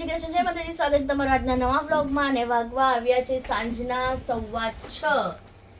શ્રી કૃષ્ણ જય માતાજી સ્વાગત છે તમારું આજના નવા બ્લોગમાં અને વાગવા આવ્યા છે સાંજના સવા છ.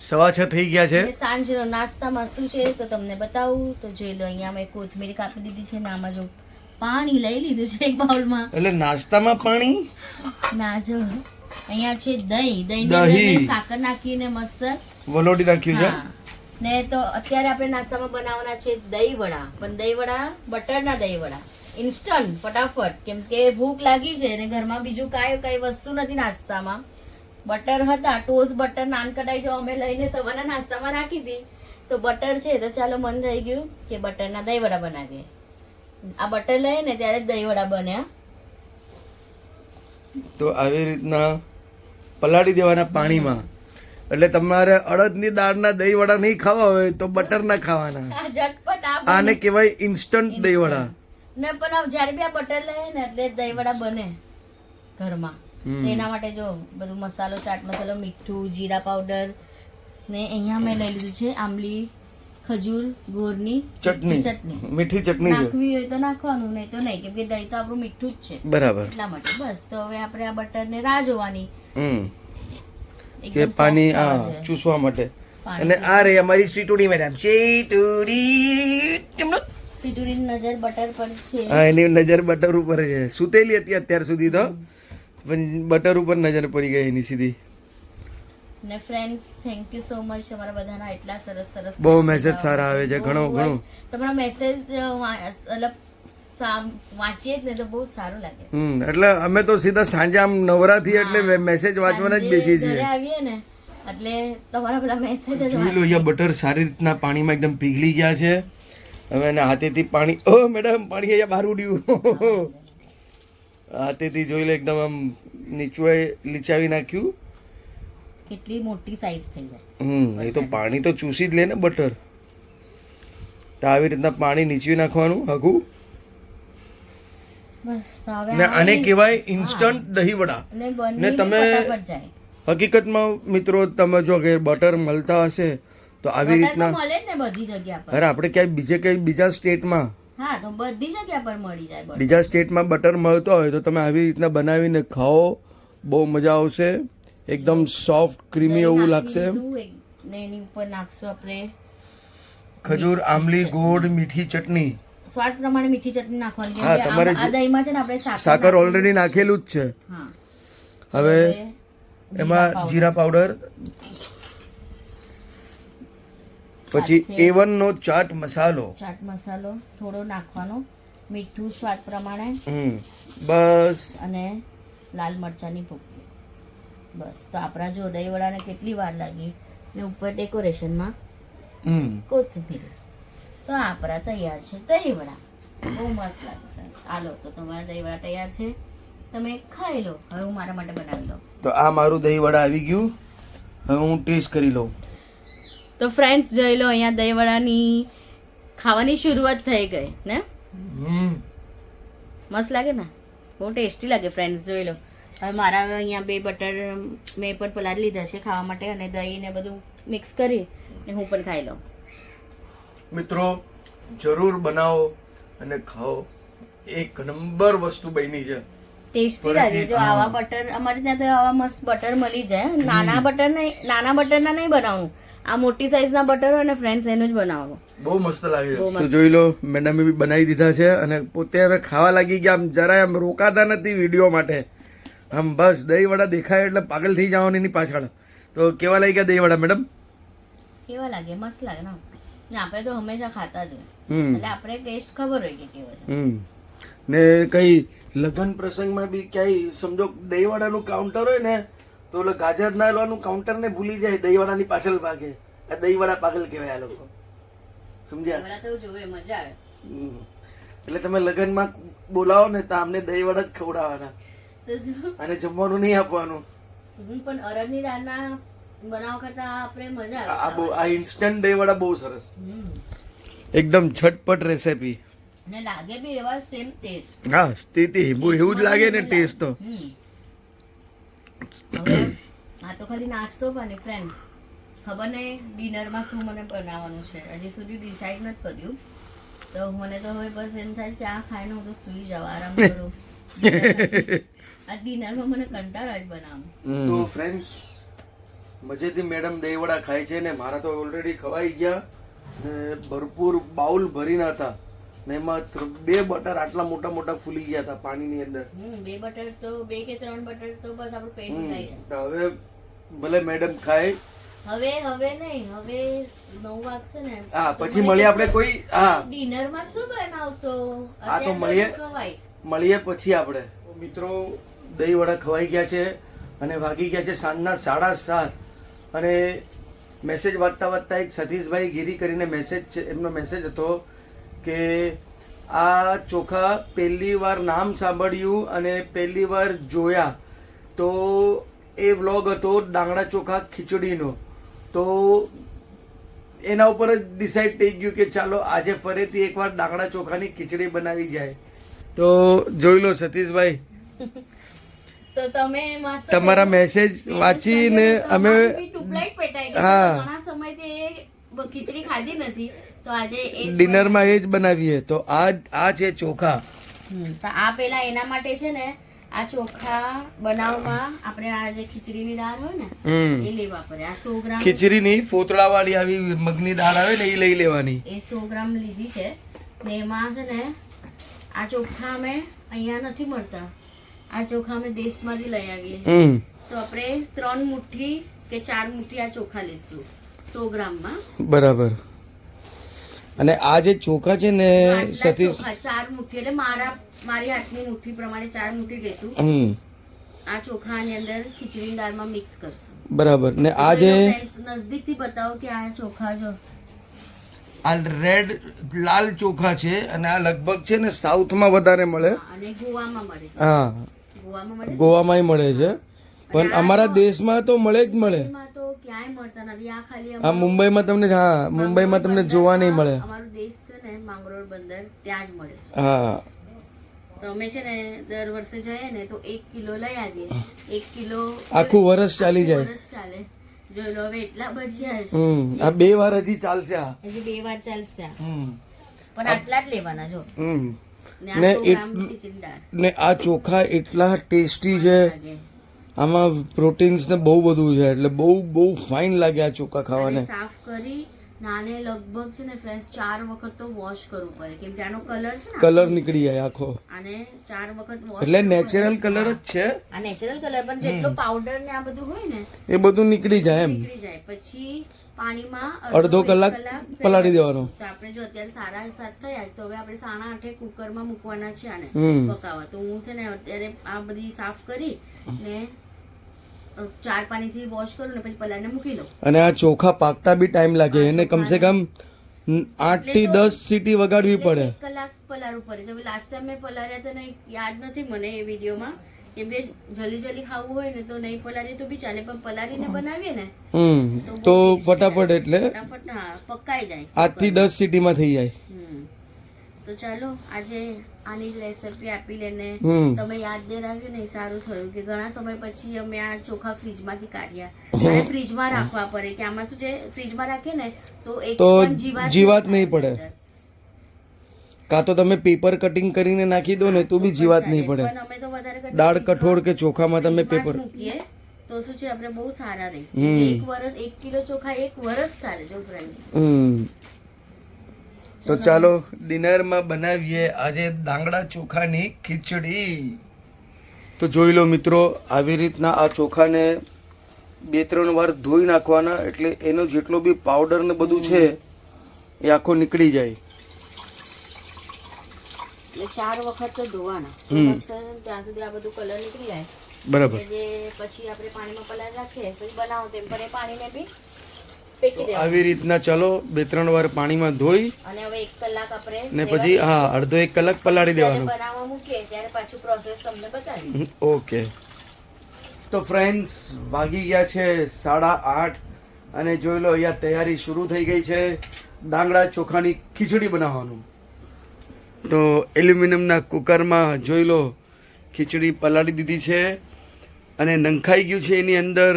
સવા છ થઈ ગયા છે. સાંજનો નાસ્તામાં શું છે તો તમને બતાવું. તો જોઈ લો અહીંયા મેં કોથમીર કાપી દીધી છે ને આમાં જો પાણી લઈ લીધું છે એક બાઉલમાં. એટલે નાસ્તામાં પાણી? ના જો. અહીંયા છે દહીં. દહીં દહીં. સાકર નાખીને મસ્ત વલોડી નાખ્યું છે? ને તો અત્યારે આપણે નાસ્તામાં બનાવવાના છે દહીં વડા પણ દહીં વડા બટરના દહીં વડા ઇન્સ્ટન્ટ ફટાફટ કેમ કે ભૂખ લાગી છે ને ઘરમાં બીજું કાંઈ કઈ વસ્તુ નથી નાસ્તામાં. બટર હતા ટોસ્ટ બટર નાન કઢાઈ જો અમે લઈને સવારના નાસ્તામાં રાખી હતી. તો બટર છે તો ચાલો મન થઈ ગયું કે બટરના દહીં વડા બનાવીએ. આ બટર લઈએ ને ત્યારે દહીં વડા બન્યા. તો આવી રીતના પલાળી દેવાના પાણીમાં. એટલે તમારે અડદની દાળના દહીં વડા નહીં ખાવા હોય તો બટર ના ખાવાના. આને કહેવાય ઇન્સ્ટન્ટ દહીં વડા ને પણ આ જ્યારે બી આ બટર લઈએ ને એટલે દહીં વડા બને ઘરમાં. એના માટે જો બધું મસાલો ચાટ મસાલો મીઠું જીરા પાવડર ને અહીંયા મેં લઈ લીધું છે આંબલી ખજૂર ગોરની ચટણી. ચટણી. મીઠી ચટણી નાખવી હોય તો નાખવાનું નહીં તો નહીં કેમ કે દહીં તો આપણું મીઠું જ છે. બરાબર. એટલા માટે. બસ તો હવે આપણે આ બટરને રાહ જોવાની. કે પાણી છે. ચૂસવા માટે. અને આ રે અમારી સ્વીટુડી મેડમ સ્વીટુડી નજર બટર પર છે. હા એની નજર બટર ઉપર છે. સુતેલી હતી અત્યાર સુધી તો પણ બટર ઉપર નજર પડી ગઈ એની સીધી. ને friends thank you so much તમારા બધાના એટલા સરસ સરસ બહુ message સારા આવે છે, ઘણો ઘણું. તમારા મેસેજ મતલબ વાંચીએ ને તો બહુ સારું લાગે. હમ એટલે અમે તો સીધા સાંજે આમ નવરાથી એટલે મેસેજ વાંચવાના જ બેસી છીએ. આવીએ ને એટલે તમારા પેલા મેસેજ જ બટર સારી રીતના પાણીમાં એકદમ પીગળી ગયા છે. હવે એના હાથેથી પાણી ઓ મેડમ પાણી અહીંયા બહાર ઉડ્યું. હાથેથી જોઈ લે એકદમ આમ નીચું લીચાવી નાખ્યું. કેટલી મોટી સાઈઝ થઈ જાય. હમ એ તો પાણી તો ચૂસી જ લે ને બટર તો આવી રીતના પાણી નીચવી નાખવાનું હગું. ને આને કહેવાય ઇન્સ્ટન્ટ દહીં વડા ને તમે- હકીકતમાં મિત્રો તમે જો ઘેર બટર મળતા હશે તો આવી રીતના મળે ને બધી જગ્યા પર. અરે આપણે ક્યાંય બીજે ક્યાંય બીજા સ્ટેટમાં હા તો બધી જગ્યા પર મળી જાય બીજા સ્ટેટમાં બટર મળતો હોય તો તમે આવી રીતના બનાવીને ખાઓ. બહુ મજા આવશે. એકદમ સોફ્ટ ક્રીમી એવું લાગશે. ને એની ઉપર નાખશું આપણે. ખજૂર આમલી ગોળ મીઠી ચટણી. સ્વાદ પ્રમાણે મીઠી ચટણી નાખવાની હા, તમારે આ- દહીંમાં છે ને આપણે સાકર ઓલરેડી નાખેલું જ છે. હા. હવે એમાં જીરા પાવડર પછી એ નો ચાટ મસાલો. ચાટ મસાલો થોડો નાખવાનો મીઠું સ્વાદ પ્રમાણે. બસ. અને લાલ મરચાંની ભૂકી. બસ તો આપણા જો દહીં વડાને કેટલી વાર લાગી ને ઉપર ડેકોરેશનમાં હમ. કોથમીર. તો આપણા તૈયાર છે દહીં વડા બહુ મસ્ત લાગે friends. તો તમારા દહીં વડા તૈયાર છે. તમે ખાઈ લો. હવે હું મારા માટે બનાવી લઉં. તો આ મારું દહીં વડા આવી ગયું. હવે હું ટેસ્ટ કરી લઉં. તો ફ્રેન્ડ્સ જોઈ લો અહીંયા દહીંવડાની ખાવાની શરૂઆત થઈ ગઈ ને? મસ્ત લાગે ને? બહુ ટેસ્ટી લાગે ફ્રેન્ડ્સ જોઈ લો. હવે મારા અહીંયા બે બટર મેં પણ પલાળી લીધા છે ખાવા માટે અને દહીં ને બધું મિક્સ કરી ને હું પણ ખાઈ લઉં. મિત્રો જરૂર બનાવો અને ખાઓ. એક નંબર વસ્તુ બની છે. ટેસ્ટી લાગે. જો આવા બટર અમારે ત્યાં તો આવા મસ્ત બટર મળી જાય. નાના બટર નહીં નાના બટરના નહીં બનાવવાનું આ મોટી સાઈઝના બટર હોય ને ફ્રેન્ડ્સ એનું જ બનાવવાનું બહુ મસ્ત લાગે. તો જોઈ લો મેડમે બી બનાવી દીધા છે અને પોતે હવે ખાવા લાગી ગયા. આમ જરાય આમ રોકાતા નથી વીડિયો માટે. આમ બસ દહીં વડા દેખાય એટલે પાગલ થઈ જવાની એની પાછળ. તો કેવા લાગી ગયા દહીં વડા મેડમ કેવા લાગે? મસ્ત લાગે ને આપણે તો હંમેશા ખાતા જ હોય. એટલે આપણે ટેસ્ટ ખબર હોય કે કેવો છે. હમ. ને કઈ લગ્ન પ્રસંગમાં બી ક્યાંય સમજો દહીંવાડાનું કાઉન્ટર હોય ને તો ઓલો ગાજર ના હલવાનું કાઉન્ટર ને ભૂલી જાય દહીંવાડાની પાછળ ભાગે. આ દહીંવાડા પાગલ કહેવાય આ લોકો. સમજ્યા? બધા તો જોવે મજા આવે. હમ. એટલે તમે લગ્નમાં બોલાવો ને તો અમને દહીંવાડા જ ખવડાવવાના. અને જમવાનું નહીં આપવાનું. પણ અરદની દાળના બનાવ કરતા આપણે મજા આ આવે આ ઇન્સ્ટન્ટ દહીંવાડા બહુ સરસ. હમ. એકદમ ઝટપટ રેસીપી અને લાગે બી એવા સેમ ટેસ્ટ હા સ્થિતિ એવું જ લાગે ને ટેસ્ટ તો. આ તો ખાલી નાસ્તો બને ફ્રેન્ડ ખબર નહીં ડિનરમાં શું મને બનાવવાનું છે. હજી સુધી ડિસાઈડ નથી કર્યું. તો મને તો હવે બસ એમ થાય કે આ ખાઈને હું તો સૂઈ જાઉં આરામ કરું. આ ડિનરમાં મને કંટાળો જ બનાવવાનો. તો ફ્રેન્ડ્સ મજેથી મેડમ દહીંવડા ખાય છે ને મારા તો ઓલરેડી ખવાઈ ગયા ને ભરપૂર બાઉલ ભરીને હતા. ને એમાં બે બટર આટલા મોટા મોટા ફૂલી ગયા હતા પાણીની અંદર. હમ, બે બટર તો બે કે ત્રણ બટર તો બસ આપણું પેટ ભરાઈ જાય. હવે ભલે મેડમ ખાય. હવે હવે નહીં હવે નવ વાગશે ને. હા પછી મળીએ આપણે કોઈ હા. ડિનરમાં શું બનાવશો? હા, તો મળીએ. મળીએ પછી આપણે. મિત્રો દહીં વડા ખવાઈ ગયા છે અને વાગી ગયા છે સાંજના સાડા સાત. અને મેસેજ વાંચતા વાંચતા એક સતીશભાઈ ગીરી કરીને મેસેજ છે એમનો મેસેજ હતો કે આ ચોખા પહેલી વાર નામ સાંભળ્યું અને પહેલી વાર જોયા. તો એ વ્લોગ હતો ડાંગડા ચોખા ખીચડીનો. તો એના ઉપર જ ડિસાઈડ થઈ ગયું કે ચાલો આજે ફરીથી એકવાર ડાંગડા ચોખાની ખીચડી બનાવી જાય. તો જોઈ લો સતીશભાઈ. તો તમે તમારા મેસેજ વાંચીને અમે. હા. ઘણા સમયથી ખીચડી ખાધી નથી તો આજે એ ડિનરમાં એ જ બનાવીએ. તો આ આ છે ચોખા. તો આ પેલા એના માટે છે ને આ ચોખા બનાવવામાં આપણે આ જે ખીચડીની દાળ હોય ને એ લેવા પડે. આ સો ગ્રામ ખીચડીની ફોતળા વાળી આવી મગની દાળ આવે ને એ લઈ લેવાની. એ સો ગ્રામ લીધી છે. ને એમાં છે ને આ ચોખા અમે અહીંયા નથી મળતા. આ ચોખા અમે દેશમાંથી લઈ આવીએ. તો આપણે ત્રણ મુઠ્ઠી કે ચાર મુઠ્ઠી આ ચોખા લઈશું સો ગ્રામમાં. બરાબર. અને આ જે ચોખા છે ને સતીશ ચાર મુઠ્ઠી એટલે મારા મારી હાથની મુઠ્ઠી પ્રમાણે ચાર મુઠ્ઠી લેશું હમ. આ ચોખાની અંદર ખીચડી દાળમાં મિક્સ કરશું. બરાબર. ને આ જે નજદીકથી બતાવો કે આ ચોખા જો આ રેડ લાલ ચોખા છે અને આ લગભગ છે ને સાઉથમાં વધારે મળે. અને ગોવામાં મળે હા. ગોવામાં મળે છે. ગોવામાંય મળે છે. પણ અમારા દેશમાં તો મળે જ મળે. ક્યાંય મળતા નથી. આ ખાલી હા મુંબઈમાં તમને હા મુંબઈમાં તમને જોવા નહીં મળે. અમારું દેશ છે ને માંગરોળ બંદર ત્યાં જ મળે હા. તો અમે છે ને દર વર્ષે જઈએ ને તો એક કિલો લઈ આવીએ. એક કિલો આખું વરસ ચાલી જાય. વર્ષ ચાલે. જોઈ લો હવે એટલા બચ્યા છે. આ બે વાર હજી ચાલશે આ. હજી બે વાર ચાલશે. પણ આટલા જ લેવાના જો. ને ને આ ચોખા એટલા ટેસ્ટી છે. આમાં પ્રોટીન્સ ને બહુ બધું છે એટલે બહુ બહુ ફાઇન લાગે આ ચોખા ખાવાને. સાફ કરી નાને લગભગ છે ને ફ્રેન્ડ્સ ચાર વખત તો વોશ કરવું પડે. કેમ કે આનો કલર છે ને કલર નીકળી જાય આખો. અને ચાર વખત વોશ એટલે નેચરલ કલર જ છે. આ નેચરલ કલર પણ જેટલો પાવડર ને આ બધું હોય ને એ બધું નીકળી જાય એમ. નીકળી જાય. પછી પાણીમાં અડધો કલાક પલાળી દેવાનો. આપણે જો અત્યારે સારા સાત થયા તો હવે આપણે સાડા આઠે કુકરમાં મૂકવાના છે આને. પકાવવા. તો હું છે ને અત્યારે આ બધી સાફ કરી ને ચાર પાણીથી વોશ કરું ને પછી પલાળને મૂકી દઉં અને આ ચોખા પાકતા બી ટાઈમ લાગે એને કમસે કમ આઠથી દસ સીટી વગાડવી પડે. કલાક પલાળવું પડે. જો લાસ્ટ ટાઈમ મેં પલાળ્યા તો નહીં યાદ નથી મને એ વિડીયોમાં કેમ કે જલ્દી જલ્દી ખાવું હોય ને તો નહીં પલાળીએ તો બી ચાલે પણ પલાળીને બનાવીએ ને તો ફટાફટ એટલે ફટાફટ હા પકાઈ જાય આઠથી દસ સીટીમાં થઈ જાય. તો ચાલો આજે આની રેસિપી આપી લેને. તમે યાદ દેરાવ્યું ને સારું થયું કે ઘણા સમય પછી અમે આ ચોખા ફ્રીજમાંથી કાઢ્યા. અને ફ્રીજમાં રાખવા પડે કે આમાં શું છે? ફ્રીજમાં રાખીએ ને તો એક પણ જીવાત જીવાત નહીં પડે. કાં તો તમે પેપર કટિંગ કરીને નાખી દો ને તો બી જીવાત નહીં પડે. અમે તો વધારે દાળ કઠોળ કે ચોખામાં તમે પેપર તો શું છે આપણે બહુ સારા રહે. એક વર્ષ એક કિલો ચોખા એક વર્ષ ચાલે જો ફ્રેન્ડ્સ તો ચાલો ડિનરમાં બનાવીએ આજે દાંગડા ચોખાની ખીચડી. તો જોઈ લો મિત્રો આવી રીતના આ ચોખાને બે ત્રણ વાર ધોઈ નાખવાના એટલે એનો જેટલો બી પાવડર ને બધું છે એ આખો નીકળી જાય. ચાર વખત તો ધોવાના. ત્યાં સુધી આ બધું કલર નીકળી જાય. બરાબર. પછી આપણે પાણીમાં પલાળ રાખીએ પછી બનાવો તેમ પર એ પાણીને બી આવી રીતના ચાલો બે ત્રણ વાર પાણીમાં ધોઈ અને હવે એક કલાક આપણે ને પછી હા અડધો એક કલાક પલાળી દેવાનું. બનાવવા મૂકીએ ત્યારે પાછું પ્રોસેસ તમને બતાવી ઓકે. તો ફ્રેન્ડ્સ વાગી ગયા છે સાડા આઠ અને જોઈ લો અહીંયા તૈયારી શરૂ થઈ ગઈ છે દાંગડા ચોખાની ખીચડી બનાવવાનું. તો એલ્યુમિનિયમના કુકરમાં જોઈ લો ખીચડી પલાળી દીધી છે અને નંખાઈ ગયું છે એની અંદર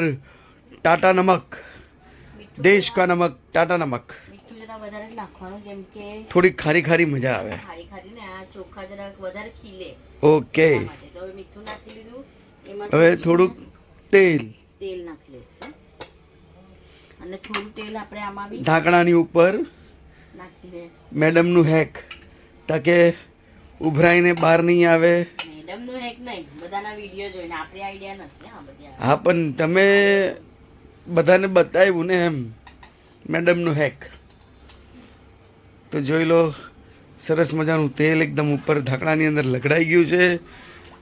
ટાટા નમક. દેશ કા નમક ટાટા નમક. થોડી ખારી ખારી મજા આવે. ખારી ખારી ને આ ચોખા જરાક વધારે ખીલે. ઓકે. હવે મીઠું નાખી લીધું. એમાં હવે થોડુંક તેલ. તેલ નાખી અને થોડું તેલ આપણે આમાં બી ઢાંકણાની ઉપર નાખી દે મેડમનું હેક તાકે ઉભરાઈને બહાર નહીં આવે. મેડમનું હેક નહીં બધાના વીડિયો જોઈને. આપણે આઈડિયા નથી હા બધી હા પણ તમે બધાને બતાવ્યું ને એમ. મેડમનું હેક. તો જોઈ લો સરસ મજાનું તેલ એકદમ ઉપર ઢાંકણાની અંદર લગડાઈ ગયું છે.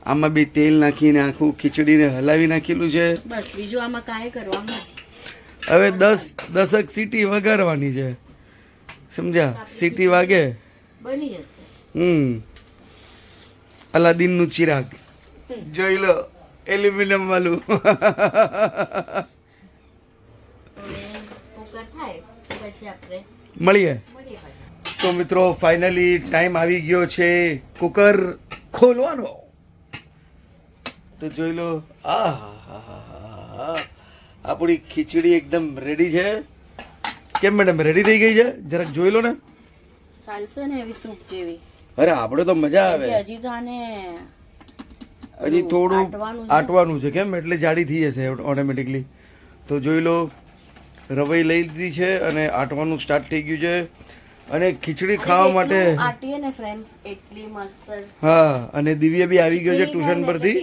આમાં બી તેલ નાખીને આખું ખીચડીને હલાવી નાખેલું છે. બસ બીજું આમાં કાંઈ કરવાનું હવે દસ દસક સીટી વગાડવાની છે. સમજ્યા? સીટી વાગે. બની જશે. હમ. અલાદીનનું ચિરાગ. જોઈ લો એલ્યુમિનિયમ વાળું હવે કુકર થાય આપણે. મળીએ. તો મિત્રો ફાઇનલી ટાઈમ આવી ગયો છે કુકર ખોલવાનો. તો જોઈ લો આ આપણી ખીચડી એકદમ રેડી છે. કેમ મેડમ રેડી થઈ ગઈ છે? જરાક જોઈ લો ને. ચાલશે ને એવી સૂપ જેવી. અરે આપણે તો મજા આવે. હજી તો આને હજી થોડું આટવાનું છે. કેમ? એટલે જાડી થઈ જશે ઓટોમેટિકલી તો જોઈ લો રવાઈ લઈ લીધી છે અને આટવાનું સ્ટાર્ટ થઈ ગયું છે. અને ખીચડી ખાવા માટે આટીએ ને ફ્રેન્ડ્સ એટલી મસ્ત. હા અને દિવ્ય બી આવી ગયો છે ટ્યુશન પરથી.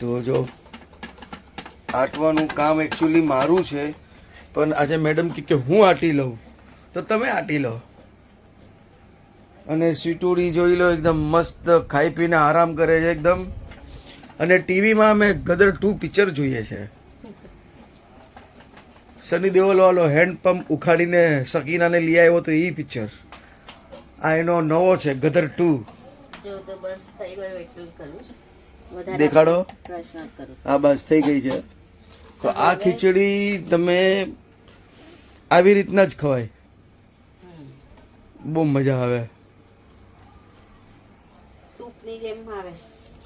તો જો આટવાનું કામ એકચ્યુઅલી મારું છે પણ આજે મેડમ કે કે હું આટી લઉં? તો તમે આટી લો. અને સીટુડી જોઈ લો એકદમ મસ્ત ખાઈ પીને આરામ કરે છે એકદમ. અને ટીવીમાં અમે ગદર ટુ પિક્ચર જોઈએ છે. સની દેઓલ હેન્ડપંપ હેન્ડ ઉખાડીને સકીનાને લઈ આવ્યો તો એ પિક્ચર. આ એનો નવો છે ગદર ટુ. દેખાડો. હા આ બસ થઈ ગઈ છે. તો આ ખીચડી તમે આવી રીતના જ ખવાય. બહુ મજા આવે. સૂપની જેમ આવે.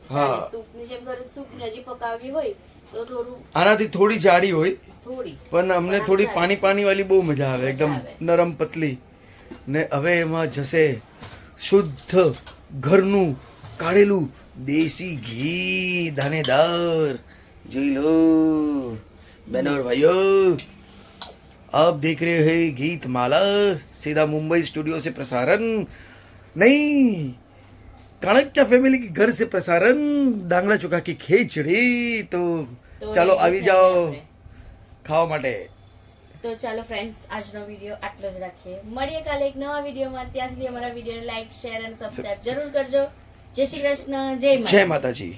હા. ચાલે, સૂપની જેમ કરે સૂપની હજી પકાવવી હોય તો થોડું આનાથી થોડી જાડી હોય થોડી પણ અમને થોડી પાણી પાણી વાળી બહુ મજા આવે એકદમ આવે. નરમ પતલી ને હવે એમાં જશે શુદ્ધ ઘરનું કાઢેલું દેશી ઘી દાનેદાર જોઈ લો બહેનો और भाइयों आप देख रहे हैं गीत माला सीधा मुंबई स्टूडियो से प्रसारण नहीं કાણક્ય ફેમિલી કે ઘર સે પ્રસારણ ડાંગડા ચુકા કી ખીચડી. તો ચાલો આવી જાઓ ખાવા માટે. તો ચાલો ફ્રેન્ડ્સ આજનો વીડિયો આટલો જ રાખીએ. મળીએ કાલે એક નવા વિડીયોમાં ત્યાં સુધી અમારા વિડીયોને લાઈક શેર અને સબસ્ક્રાઇબ જરૂર કરજો. જય શ્રી કૃષ્ણ. જય જય માતાજી.